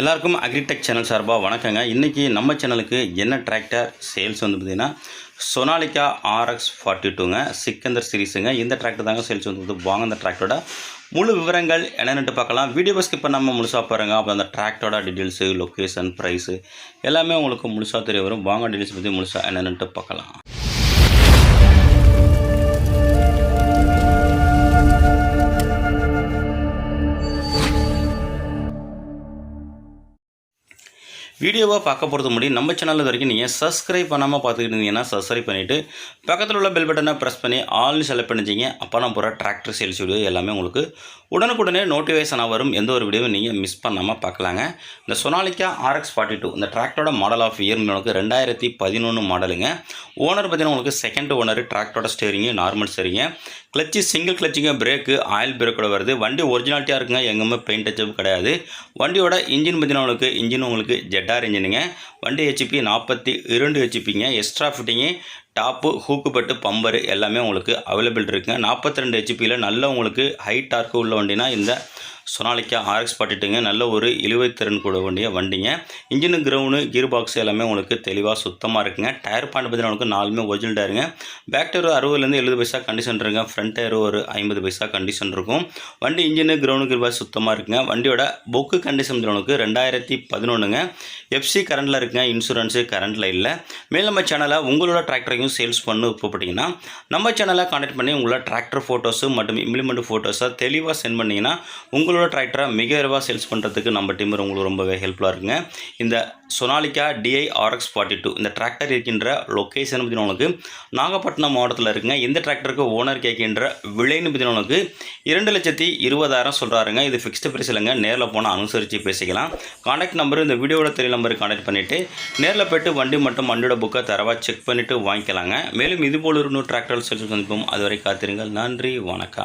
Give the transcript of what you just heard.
எல்லாருக்கும் agritech channel சார்பாக வணக்கங்க. இன்றைக்கி நம்ம சேனலுக்கு என்ன டிராக்டர் சேல்ஸ் வந்து பார்த்திங்கன்னா சொனாலிக்கா ஆர்எக்ஸ் ஃபார்ட்டி டூங்க சிக்கந்தர் சீரிஸுங்க இந்த டிராக்டர் தாங்க சேல்ஸ் வந்து வாங்க அந்த டிராக்டரோட முழு விவரங்கள் என்னென்னு பார்க்கலாம். வீடியோ ஸ்கிப் பண்ணாமல் முழுசாக பாருங்கள் அப்புறம் அந்த டிராக்டரோட டீட்டெயில்ஸு லொக்கேஷன் ப்ரைஸு எல்லாமே உங்களுக்கு முழுசாக தெரிய வரும். வாங்க டீட்டெயில்ஸ் பற்றி முழுசாக என்னென்னுட்டு பார்க்கலாம். வீடியோவை பார்க்க போகிறது முடியும் நம்ம சேனலில் வரைக்கும் நீங்கள் சப்ஸ்கிரைப் பண்ணாமல் பார்த்துக்கிட்டு இருந்தீங்கன்னா சப்ஸ்கிரைப் பண்ணிவிட்டு பக்கத்தில் உள்ள பெல் பட்டனை ப்ரெஸ் பண்ணி ஆல்னு செலக்ட் பண்ணிச்சிங்க அப்போ நான் போகிற டிராக்டர் சேல்ஸ் வீடியோ எல்லாமே உங்களுக்கு உடனுக்குடனே நோட்டிஃபிகேஷனாக வரும். எந்த ஒரு வீடியோவும் நீங்கள் மிஸ் பண்ணாமல் பார்க்கலாங்க. இந்த சொனாலிக்கா ஆர்எக்ஸ் ஃபார்ட்டி டூ இந்த டிராக்டரோட மாடல் ஆஃப் இயர் உங்களுக்கு ரெண்டாயிரத்தி பதினொன்று மாடலுங்க ஓனர் பார்த்தீங்கன்னா உங்களுக்கு செகண்ட் ஓனர் டிராக்டரோட ஸ்டேரிங்கு நார்மல் ஸ்டேரிங்க கிளச்சு சிங்கிள் கிளச்சிங்க பிரேக்கு ஆயில் பிரேக்கோட வருது. வண்டி ஒரிஜினாலிட்டியாக இருக்குங்க எங்கேயுமே பெயிண்ட் டச்சப் கிடையாது. வண்டியோட இன்ஜின் பார்த்தீங்கன்னா உங்களுக்கு இன்ஜின் உங்களுக்கு ஜெட்டார் இன்ஜினுங்க வண்டி ஹெச்பி நாற்பத்தி இரண்டு ஹெச்பிங்க எக்ஸ்ட்ரா ஃபிட்டிங்கு டாப்பு ஹூக்குப்பட்டு பம்பரு எல்லாமே உங்களுக்கு அவைலபிள் இருக்குங்க. நாற்பத்தி ரெண்டு ஹெச்பியில் நல்ல உங்களுக்கு ஹை டார்க்கு உள்ள வண்டினா இந்த சொனாலிக்கா ஆர்எக்ஸ் பாட்டிட்டுங்க. நல்ல ஒரு இழுவைத்திறன் கூட வேண்டிய வண்டிங்க. இன்ஜினு கிரவுண்டு கீர் பாக்ஸ் எல்லாமே உங்களுக்கு தெளிவாக சுத்தமாக இருக்குங்க. டயர் பாயிண்ட் பார்த்தீங்கன்னா உங்களுக்கு நாலுமே ஒரிஜினல் டயருங்க பேக் டயர் அறுபதுலேருந்து எழுபது பைசா கண்டிஷன் இருக்குங்க. ஃப்ரண்ட் டயர் ஒரு ஐம்பது பைசா கண்டிஷன் இருக்கும். வண்டி இன்ஜினு கிரவுண்டு கீர் பாக்ஸ் சுத்தமாக இருக்குங்க. வண்டியோட புக்கு கண்டிஷன் உங்களுக்கு ரெண்டாயிரத்தி பதினொன்றுங்க எஃப்சி கரண்டில் இருக்குங்க. இன்சூரன்ஸு கரண்டில் இல்லை. மேலும் நம்ம சேனலை உங்களோட டிராக்டரையும் சேல்ஸ் பண்ணு விருப்பப்பட்டீங்கன்னா நம்ம சேனலை கான்டாக்ட் பண்ணி உங்களோட டிராக்டர் ஃபோட்டோஸு மற்றும் இம்ப்ளிமெண்ட் ஃபோட்டோஸை தெளிவாக சென்ட் பண்ணிங்கன்னா உங்களோட டிராக்டரை மிக விரைவாக சேல்ஸ் பண்ணுறதுக்கு நம்ம டீம் உங்களுக்கு ரொம்பவே ஹெல்ப்ஃபுல்லாக இருக்குங்க. இந்த Sonalika DI RX forty two இந்த டிராக்டர் இருக்கின்ற லொக்கேஷன் பார்த்தீங்கன்னா உங்களுக்கு நாகப்பட்டினம் மாவட்டத்தில் இருக்குங்க. இந்த டிராக்டருக்கு ஓனர் கேட்கின்ற விலைன்னு பார்த்தீங்கன்னா உங்களுக்கு இரண்டு லட்சத்தி இருபதாயிரம் சொல்கிறாருங்க இது ஃபிக்ஸ்டு பிரைஸ் இல்லைங்க. நேரில் போனால் அனுசரித்து பேசிக்கலாம். கான்டாக்ட் நம்பர் இந்த வீடியோட தெரிய நம்பருக்கு கான்டாக்ட் பண்ணிவிட்டு நேரில் போய்ட்டு வண்டி மட்டும் வண்டியோட புக்கை தரவாக செக் பண்ணிவிட்டு வாங்கிக்கலாங்க. மேலும் இதுபோல் இன்னும் டிராக்டர் சேல்ஸ் சந்திப்போம். அதுவரை காத்திருங்கள். நன்றி. வணக்கம்.